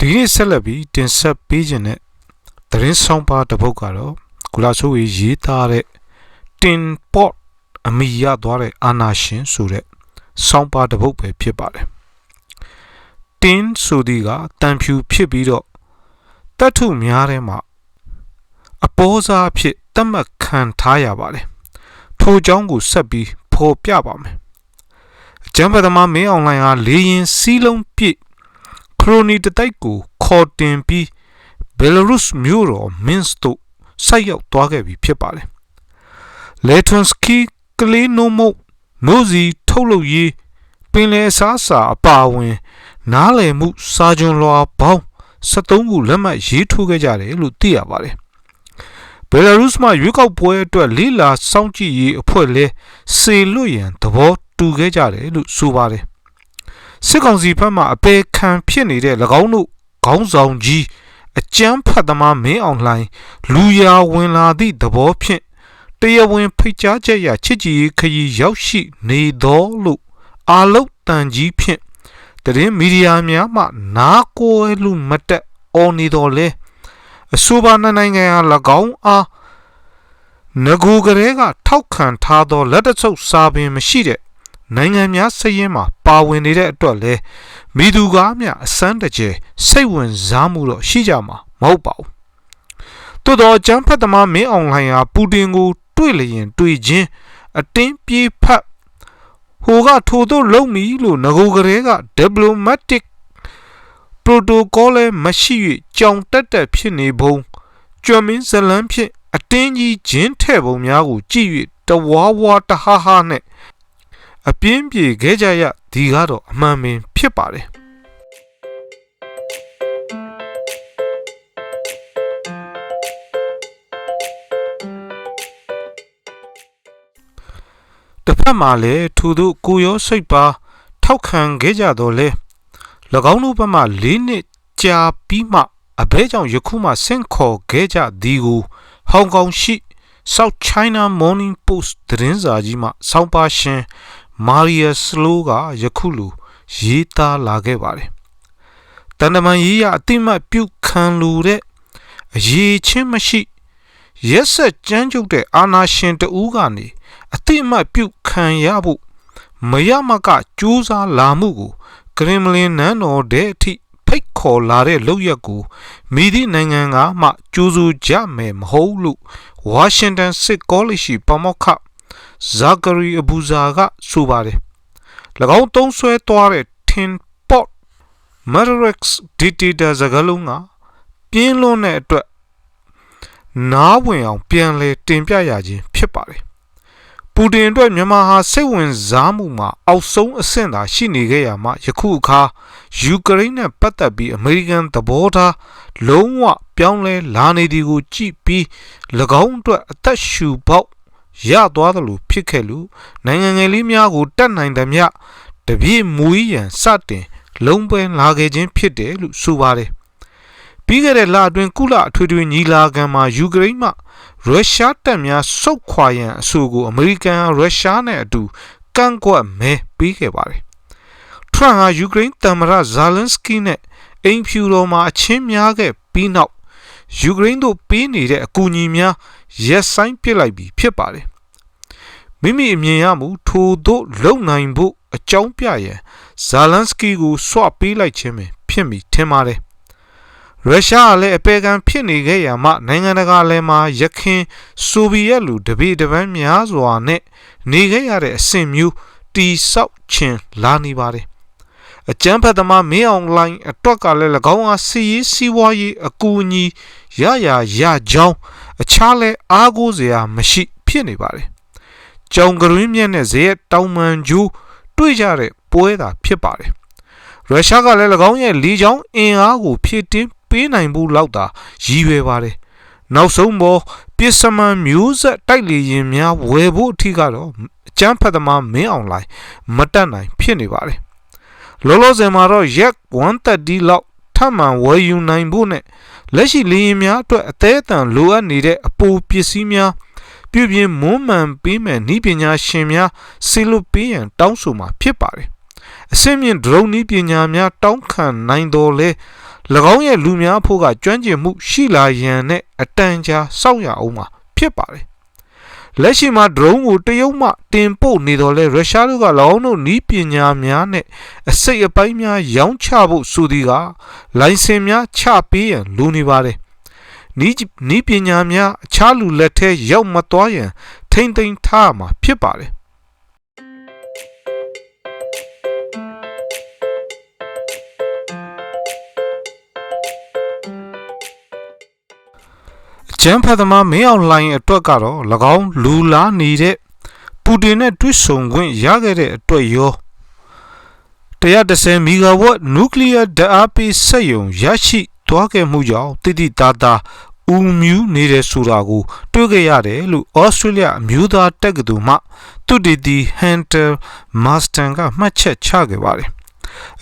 ဒီနေ့ဆက်လက်ပြီးတင်ဆက်ပေးခြင်းတဲ့သတင်းဆောင်ပါတစ်ပုဒ်ကတော့ကုလာဆိုးရေးရေးသားတဲ့တင်ပေါ့အမိရသွားတဲ့အာနာရှင်ဆိုတဲ့ဆောင်ပါတစ်ပုဒ်ပဲဖြစ်ပါတယ်တင်းဆိုဒီကတန်ဖြူဖြစ်ပြီးတော့တတ်ထုများထဲမှာအပေါ်စားဖြစ်တတ်မှတ်ခံထားရပါတယ်ထိုအကြောင်းကိုဆက်ပြီးဖော်ပြပါမယ်အကျမ်းပဒမမင်းအွန်လိုင်းဟာလေရင်စီးလုံးပြည့် ခရိုနီတတိုက်ကိုခေါ်တင်ပြီးဘယ်လာရုစ်မြို့တော်မင်းစ်တို့ဆိုက်ရောက်သွားခဲ့ပြီဖြစ်ပါတယ်လေထွန်စကီကလီနိုမိုနိုဇီထုတ်လုပ်ရေးပင်လယ်အစားအစာအပါအဝင် နားလည်မှုစာကြွန်လွှာပေါင်း73ခုလက်မှတ်ရေးထိုးခဲ့ကြတယ်လို့သိရပါတယ်ဘယ်လာရုစ်မှာရွေးကောက်ပွဲအတွက်လေးလာစောင့်ကြည့်ရေးအဖွဲ့လဲစေလွတ်ရန်သဘောတူခဲ့ကြတယ်လို့ဆိုပါတယ် စစ်ကောင်စီဘက်မှအပေခံဖြစ်နေတဲ့၎င်းတို့ခေါင်းဆောင်ကြီးအကြမ်းဖက်သမားမင်းအောင်လှိုင်လူရာဝင်လာသည့်သဘောဖြင့်တရားဝင်ဖိတ်ကြားချက်ရချစ်ကြည်ရေးခရီးရောက်ရှိနေတော်လို့အာလုတ်တန်ကြီးဖြင့်တရင်မီဒီယာများမှနားကိုယ်လူမတက်အော်နေတော်လဲအဆိုပါနိုင်ငံဟာ၎င်းအားငကူကလေးကထောက်ခံထားသောလက်တဆုပ်စာပင်မရှိတဲ့ နိုင်ငံများစည်ရင်မှာပါဝင်နေတဲ့အတွက်လဲမိသူကားများအစမ်းတကျစိတ်ဝင်စားမှုတော့ရှိကြမှာမဟုတ်ပါဘူး။သို့တော့ကျန်းဖတ်သမားမင်းအောင်လှိုင်ဟာပူတင်ကို တွေ့လျင် တွေ့ချင်းအတင်းပြေးဖက်ဟိုကထိုတို့လုံမီလို့ငကိုကလေးက diplomatic protocol လည်းမရှိ၍ကြောင်တက်တက်ဖြစ်နေပုံကြွမင်းဇလန်းဖြင့်အတင်းကြီးဂျင်းထဲ့ပုံများကိုကြည့်၍တဝါဝါတဟာဟာနဲ့ အပြင်းပြေခဲ့ကြရဒီကတော့အမှန်ပင်ဖြစ်ပါတယ်တစ်ဖက်မှာလည်းထိုတို့ကိုရောစိတ်ပါ ထောက်ခံခဲ့ကြတော့လဲ၎င်းတို့ဘက်မှ၄နှစ်ကြာပြီးမှအဘဲကြောင့်ယခုမှဆင့်ခေါ်ခဲ့ကြသည်ကိုဟောင်ကောင်ရှိ South China Morning Post သတင်းစာကြီးမှစောင်းပါရှင် မာရီယာစလိုကယခုလိုရေးသားလာခဲ့ပါတယ်။တန်တမန်ရေးရအတိမတ်ပြုခံလို့တဲ့အရေးချင်းမရှိရက်ဆက်ကြမ်းကြုတ်တဲ့အာနာရှင်တဦးကနေအတိမတ်ပြုခံရဖို့မရမကကြိုးစားလာမှုကိုကရင်မလင်နန်းတော်တဲ့အထိဖိတ်ခေါ်လာတဲ့လုပ်ရက်ကိုမိသည့်နိုင်ငံကမှကြိုးစိုးကြမယ်မဟုတ်လို့ဝါရှင်တန်စစ်ကောလိပ်ရှိပမောက္ခ ဇာဂရီအဘူဇာကဆိုပါတယ်၎င်းသုံးဆွဲသွားတဲ့ tin pot Marex dictator စကားလုံးကပြင်းလွန်းတဲ့အတွက်နားဝင်အောင်ပြန်လဲတင်ပြရခြင်းဖြစ်ပါတယ်ပူတင်အတွက်မြန်မာဟာစိတ်ဝင်စားမှုမှာအောက်ဆုံးအဆင့်သာရှိနေခဲ့ရမှာယခုအခါယူကရိန်းနဲ့ပတ်သက်ပြီးအမေရိကန်သဘောထားလုံးဝပြောင်းလဲလာနေသည်ကိုကြည့်ပြီး၎င်းအတွက်အသက်ရှူပေါက် ရသွားသလိုဖြစ်ခဲ့လို့နိုင်ငံငယ်လေးများကိုတတ်နိုင်သမျှတပြည့်မူရန်စတင် လုံးပွဲလာခဲ့ခြင်းဖြစ်တယ်လို့ဆိုပါတယ်ပြီးခဲ့တဲ့လအတွင်းကုလအထွေထွေညီလာခံမှာယူကရိန်းမှရုရှားတပ်များဆုတ်ခွာရန်အဆိုကိုအမေရိကန်ရုရှားနဲ့အတူကန့်ကွက်မဲပေးခဲ့ပါတယ်ထရန့်ဟာယူကရိန်းသမ္မတဇာလန်စကီနဲ့အိမ်ဖြူတော်မှာအချင်းများခဲ့ပြီးနောက် ယူကရိန်းတို့ပေးနေတဲ့အကူအညီများရက်ဆိုင်ပစ်လိုက်ပြီးဖြစ်ပါတယ်မိမိအမြင်ရမှုထိုတို့လုံနိုင်ဖို့အကြောင်းပြရန်ဇာလန်စကီကိုဆွပေးလိုက်ခြင်းပဲဖြစ်မိထင်ပါတယ်ရုရှားကလည်းအပေခံဖြစ်နေခဲ့ရမှနိုင်ငံတကာလည်းမှာရခင်ဆိုဗီယက်လူတပေတပန်းများစွာနဲ့နေခဲ့ရတဲ့အဆင့်မျိုးတီဆောက်ခြင်းလာနေပါတယ် အကျန်းဖတ်သမားမင်းအောင်လိုင်းအတွက်ကလည်း၎င်းအားစီရေးစီးပွားရေးအကူအညီရရရကြောင်းအခြားလဲအားကိုးစရာမရှိဖြစ်နေပါတယ်။ကြောင်ကရင်းမြက်နဲ့ဇေယတောင်မှန်ကျူးတွေ့ကြတဲ့ပွဲသာဖြစ်ပါတယ်။ရုရှားကလည်း၎င်းရဲ့လီချောင်းအင်အားကိုဖြည့်တင်းပေးနိုင်ဖို့လောက်သာရည်ရွယ်ပါတယ်။နောက်ဆုံးပေါ်ပစ္စမန်မျိုးဆက်တိုက်လေရင်များဝယ်ဖို့အထိကတော့အကျန်းဖတ်သမားမင်းအောင်လိုင်းမတက်နိုင်ဖြစ်နေပါတယ်။ လောလောဆယ်မှာတော့ရက်130လောက်ထပ်မံဝယ်ယူနိုင်ဖို့နဲ့လက်ရှိလေရင်များအတွက်အသေးအတန်လိုအပ်နေတဲ့အပူပစ္စည်းများပြုပြင်မွမ်းမံပေးမယ်ဤပညာရှင်များဆီလွတ်ပေးရန်တောင်းဆိုမှာဖြစ်ပါတယ်။အစင်းမြင့် drone ဤပညာများတောင်းခံနိုင်တော်လဲ၎င်းရဲ့လူများဖို့ကကျွမ်းကျင်မှုရှိလာရန်နဲ့အတန်ကြာစောင့်ရအောင်မှာဖြစ်ပါတယ် လက်ရှိမှာ drone ကိုတရုတ်မှတင်ပို့နေတော့လဲရုရှားတို့က၎င်းတို့နီးပညာများနဲ့အစိတ်အပိုင်းများရောင်းချဖို့ဆိုသည်ကလိုင်စင်များချပေးရန်လိုနေပါတယ်နီးနီးပညာများအခြားလူလက်ထဲရောက်မသွားရန်ထိမ့်သိမ်းထားမှာဖြစ်ပါတယ် ကျန်းဖတ်သမားမင်းအောင်လှိုင်အတွက်ကတော့၎င်းလူလာနေတဲ့ပူတင်နဲ့တွေ့ဆုံခွင့်ရခဲ့တဲ့အတွက်ရော130မီဂါဝတ်နျူကလ িয়ার ဓာတ်အားပေးစက်ရုံရရှိသွားခဲ့မှုကြောင့်တိတိတသားဦးမြူးနေတယ်ဆိုတာကိုတွေ့ခဲ့ရတယ်လို့ဩစတြေးလျအမျိုးသားတက္ကသိုလ်မှသူတည်တည်ဟန်တာမာစတန်ကမှတ်ချက်ချခဲ့ပါတယ်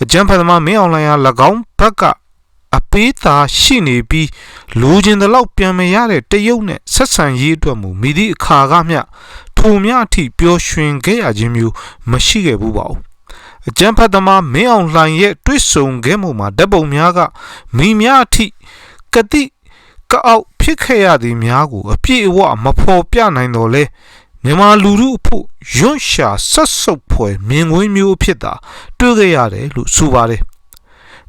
အကြံဖတ်သမားမင်းအောင်လှိုင်ဟာ၎င်းဘက်က အပေးသာရှိနေပြီးလူချင်းတလောက်ပြန်မရတဲ့တရုတ်နဲ့ဆက်ဆံရေးအတွက်မူမိသည့်အခါကမျှထိုမြအထိပျော်ရွှင်ခဲ့ရခြင်းမျိုးမရှိခဲ့ဘူးပါဘူးအကျံဖတ်သမားမင်းအောင်လှိုင်ရဲ့တွေ့ဆုံခဲ့မှုမှာဓပုံများကမိများအထိကတိကအောက်ဖြစ်ခဲ့ရသည်များကိုအပြည့်အဝမဖော်ပြနိုင်တော့လဲမြန်မာလူထုအဖို့ရွံ့ရှာဆက်ဆုပ်ဖွယ်မြင်ကွင်းမျိုးအဖြစ်သာတွေ့ခဲ့ရတယ်လို့ဆိုပါတယ်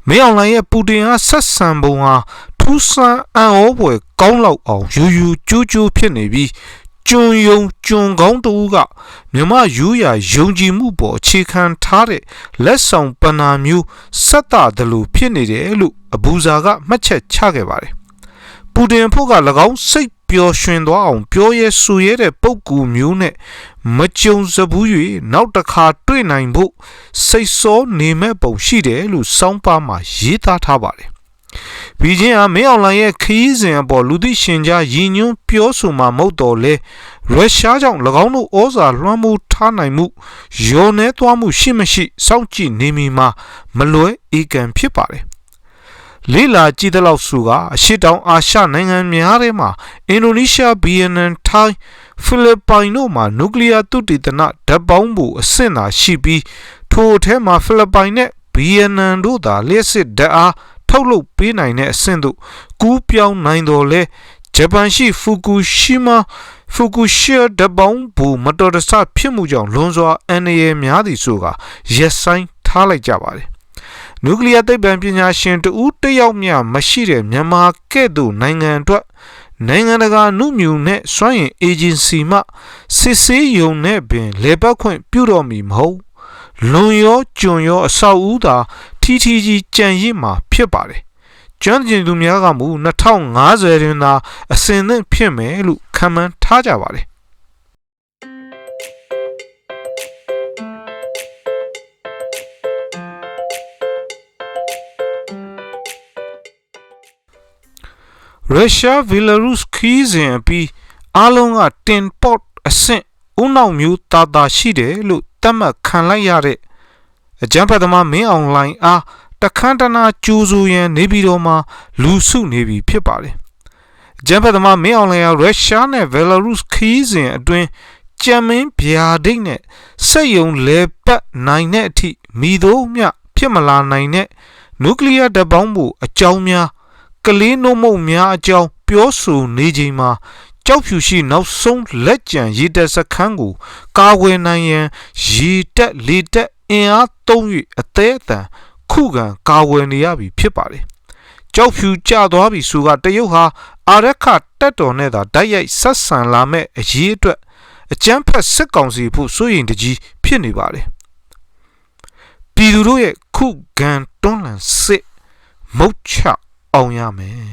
မင်းအောင်လှိုင်ရဲ့ပူတင်ဟာဆက်ဆံပုံဟာထူးဆန်းအံ့ဩဖွယ်ကောင်းလောက်အောင်ယူယူကျိုးကျိုးဖြစ်နေပြီးကျွန်းယုံကျွန်းကောင်းတူကမြမယူရယုံကြည်မှုပေါ်အခြေခံထားတဲ့လက်ဆောင်ပနာမျိုးဆက်တာတယ်လို့ဖြစ်နေတယ်လို့အဘူဇာကမှတ်ချက်ချခဲ့ပါတယ်ပူတင်ဖို့က၎င်းစိတ် ပျော်ရွှင်သွားအောင်ပြောရဲဆူရဲတဲ့ပုံကူမျိုးနဲ့မကြုံစဘူး၍နောက်တစ်ခါတွေ့နိုင်ဖို့စိတ်စောနေမဲ့ပုံရှိတယ်လို့စောင်းပါမှာရေးသားထားပါတယ်။ဘီဂျင်းဟာမင်းအောင်လှိုင်ရဲ့ခရီးစဉ်အပေါ်လူသိရှင်ကြားရည်ညွှန်းပြောဆိုမှမဟုတ်တော့လေရုရှားကြောင့်၎င်းတို့ဩဇာလွှမ်းမိုးထားနိုင်မှုရောနေသွားမှုရှိမရှိစောင့်ကြည့်နေမိမှာမလွဲဧကန်ဖြစ်ပါတယ် လေးလာကြည့်တဲ့လောက်စုကအရှေ့တောင်အာရှနိုင်ငံများထဲမှာအင်ဒိုနီးရှားဗီယက်နမ်ထိုင်းဖိလစ်ပိုင်တို့မှာနျူကလ িয়ার သုတေသနဓာတ်ပေါင်းမှုအဆင့်သာရှိပြီးထိုအထဲမှာဖိလစ်ပိုင်နဲ့ဗီယက်နမ်တို့သာလျှက်စစ်ဓာတ်အားထုတ်လုပ်ပေးနိုင်တဲ့အဆင့်သို့ကူးပြောင်းနိုင်တော်လဲဂျပန်ရှိဖူကူရှီမာဖူကူရှီဓာတ်ပေါင်းဘူမတော်တဆဖြစ်မှုကြောင့်လွန်စွာအန္တရာယ်များသည်ဆိုကရက်ဆိုင်ထားလိုက်ကြပါတယ် နျူကလ িয়ার သိပ္ပံပညာရှင်တဦးတယောက်မျှမရှိတဲ့မြန်မာကဲ့သို့နိုင်ငံအတွက်နိုင်ငံတကာနှုမြူနဲ့စွမ်းရင်အေဂျင်စီမှစစ်ဆေးယုံနဲ့ပင်လေပတ်ခွင့်ပြုတော်မီမဟုတ်လွန်ရောကျွံရောအဆောက်အဦသာထီထီကြီးကြံရစ်မှာဖြစ်ပါတယ်ကျွမ်းကျင်သူများကမူ2050တွင်သာအစင်သင့်ဖြစ်မယ်လို့ခန့်မှန်းထားကြပါတယ် ရုရှားဗီလာရုစ်ခီးစဉ်အပြီးအားလုံးကတင်ပေါ့အဆင့်ဦးနောက်မျိုးတာတာရှိတယ်လို့သတ်မှတ်ခံလိုက်ရတဲ့အကြံဖတ်သမားမင်းအွန်လိုင်းအားတခန်းတနာကျူးစုရန်နေပြီးတော့မှလူစုနေပြီဖြစ်ပါတယ်အကြံဖတ်သမားမင်းအွန်လိုင်းအားရုရှားနဲ့ဘယ်လာရုစ်ခီးစဉ်အတွင်းကြံမင်းဗျာဒိတ်နဲ့စက်ယုံလဲပတ်နိုင်တဲ့အထိမိတို့မြဖြစ်မလာနိုင်တဲ့နျူကလ িয়ার ဓာတ်ပေါင်းမှုအကြောင်းများ ကလေးနှုတ်မုတ်များအကြောင်းပြောဆိုနေချိန်မှာကြောက်ဖြူရှိနောက်ဆုံးလက်ကျန်ရေတက်စခန်းကို ကာဝယ်နိုင်ရန်ရေတက်လေတက်အင်အားသုံး၍အသေးအတန်ခုခံကာဝယ်နေရပြီဖြစ်ပါတယ်။ကြောက်ဖြူကျသွားပြီဆိုကတရုတ်ဟာအာရခတက်တော်နဲ့သာတိုက်ရိုက်ဆက်ဆံလာမဲ့အရေးအတွက်အကျန်းဖက်စစ်ကောင်စီဖို့စိုးရိမ်တကြီးဖြစ်နေပါတယ်။ပြည်သူတို့ရဲ့ခုခံတွန်းလှန်စစ်မုတ်ချ အောင်ရမယ်